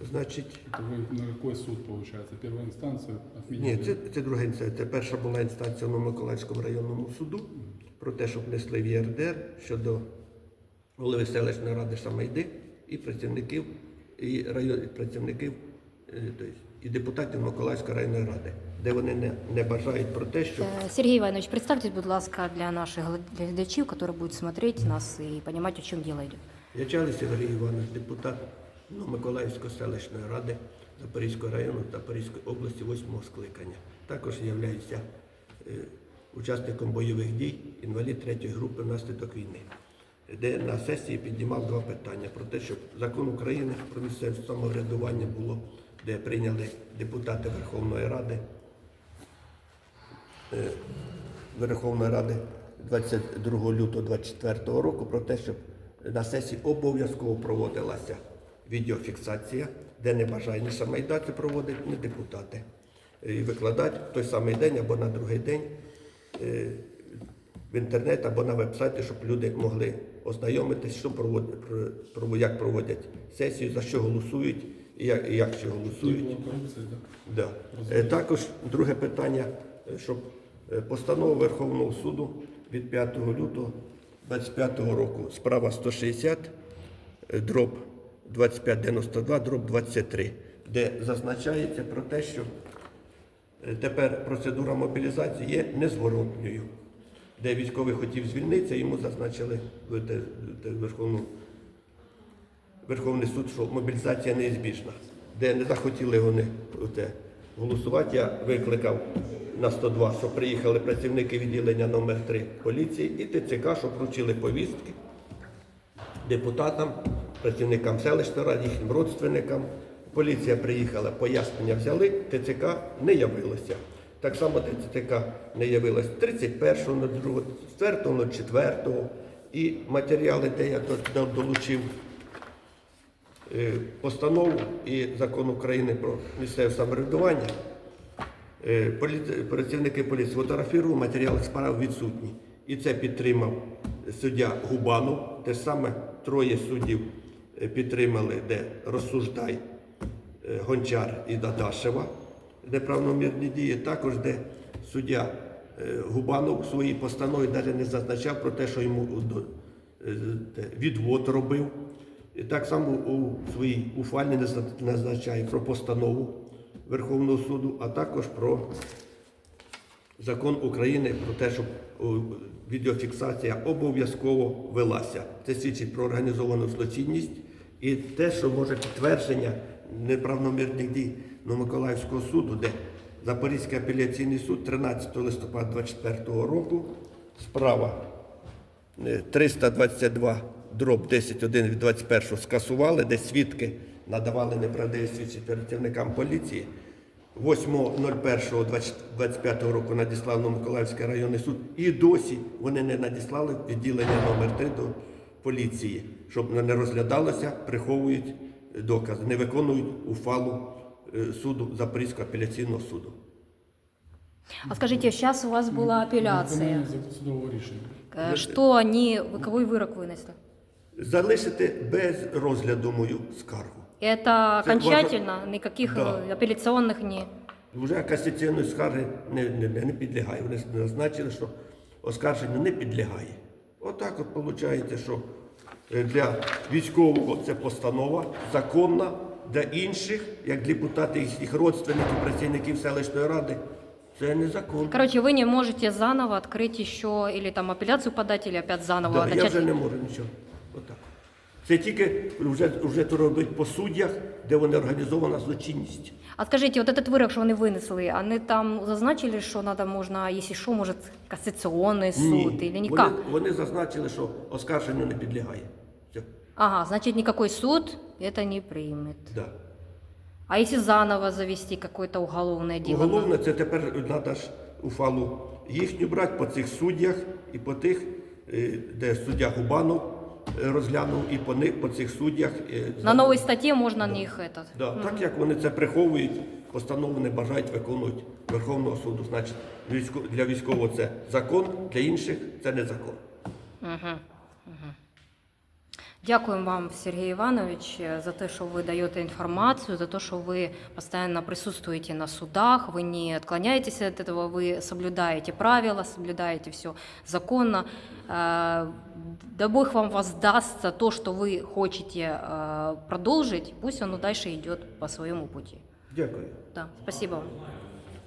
Значить, Это вы на какой суд получается? Первую инстанцию ні, це, це друга інстанція. Це перша була інстанція в Миколаївському районному суду про те, щоб внесли в ЄРДР щодо голови селищної ради Самайди і працівників, і район, і працівників е, тобто, і депутатів Миколаївської районної ради, де вони не, не бажають про те, що Е, Сергій Іванович, представтесь, будь ласка, для наших глядачів, які будуть смотреть нас і розуміти, о чому діло йде. Ячалий Сергій Іванович, депутат ну, Миколаївської селищної ради Запорізького району та Запорізької області 8 скликання. Також являюся е, учасником бойових дій, інвалід третьої групи внаслідок війни, де на сесії піднімав два питання про те, щоб закон України про місцеве самоврядування було, де прийняли депутати Верховної Ради Верховної Ради 22 лютого 2024 року про те, щоб на сесії обов'язково проводилася відеофіксація, де не бажає ні самайдаці проводити, ні депутати. І викладати в той самий день або на другий день е, в інтернет або на веб-сайті, щоб люди могли ознайомитись, що проводять, про- про- як проводять сесію, за що голосують і як, і як що голосують. да? Е, Також друге питання, е, щоб е, постанова Верховного суду від 5 лютого 25 року, справа 160, е, дроб 2592, дроб 23, де зазначається про те, що е, тепер процедура мобілізації є незворотньою. Де військовий хотів звільнитися, йому зазначили Верховну Верховний суд, що мобілізація неізбіжна. Де не захотіли вони голосувати, я викликав на 102, що приїхали працівники відділення номер 3 поліції і ТЦК, що вручили повістки депутатам, працівникам селищної ради, їхнім родственникам. Поліція приїхала, пояснення взяли, ТЦК не явилося. Так само ТЦК не явилось 31.02, 4.04 і матеріали, де я до- до- долучив е, постанову і закон України про місцеве самоврядування. Е, Працівники поліції фотографували, матеріали справ відсутні. І це підтримав суддя Губанов. Те саме троє суддів підтримали, де розсуждай е, Гончар і Дадашева, неправомірні дії. Також де суддя е, Губанов своїй постанові навіть не зазначав про те, що йому е, відвод робив. І так само у своїй ухвалі не зна- назначає про постанову Верховного суду, а також про закон України про те, щоб відеофіксація обов'язково велася. Це свідчить про організовану злочинність і те, що може підтвердження неправомірних дій на Миколаївського суду, де Запорізький апеляційний суд 13 листопада 2024 року справа е, 322 дроб 10.1 від 21 скасували, де свідки надавали неправдиві свідчення працівникам поліції. 8.01.25 року надіслав на Миколаївський районний суд і досі вони не надіслали відділення номер 3 до поліції, щоб не розглядалося, приховують докази, не виконують ухвалу е, суду Запорізького апеляційного суду. А скажите, сейчас у вас была апелляция. Виконання судового рішення. Э, Что они, какой вырок вынесли? Залишити без розгляду мою скаргу. Это окончательно? Никаких Да. э, апелляционных не... Вже касаційної скарги не, не, не, не підлягає. Вони назначили, що оскарженню не підлягає. Отак от виходить, що е, для військового це постанова законна, для інших, як депутати їх родственників, працівників селищної ради, це незаконно. Короче, вы не можете заново открыть еще или там апелляцию подать, или опять заново Да, я начать. вже не можу нічого. Отак. Це тільки вже, вже то робить по суддях, де вони організована злочинність. А скажите, вот этот вырок, що вони винесли, вони там зазначили, що надо можна, якщо що, може касаційний суд, или вони, никак? вони зазначили, що оскарженню не підлягає. Ага, значит, никакой суд это не примет. Да. А если заново завести какое-то уголовное дело? Головне, це тепер треба ж уфалу їхню брати по цих суддях і по тих, е, де суддя Губанов е, розглянув, і по них, по цих суддях. е, На новой статье можно на них этот. Да, Так як вони це приховують, постанову не бажають виконувати Верховного суду. Значить, військо- для військового це закон, для інших це не закон. Дякуємо вам, Сергій Іванович, за те, що ви даєте інформацію, за те, що ви постійно присутствуєте на судах, ви не відклоняєтеся від цього, ви соблюдаєте правила, соблюдаєте все законно. Э, Да Бог вам воздастся то, что вы хотите э, продолжить, пусть оно дальше идет по своему пути. Дякую. Да, спасибо вам.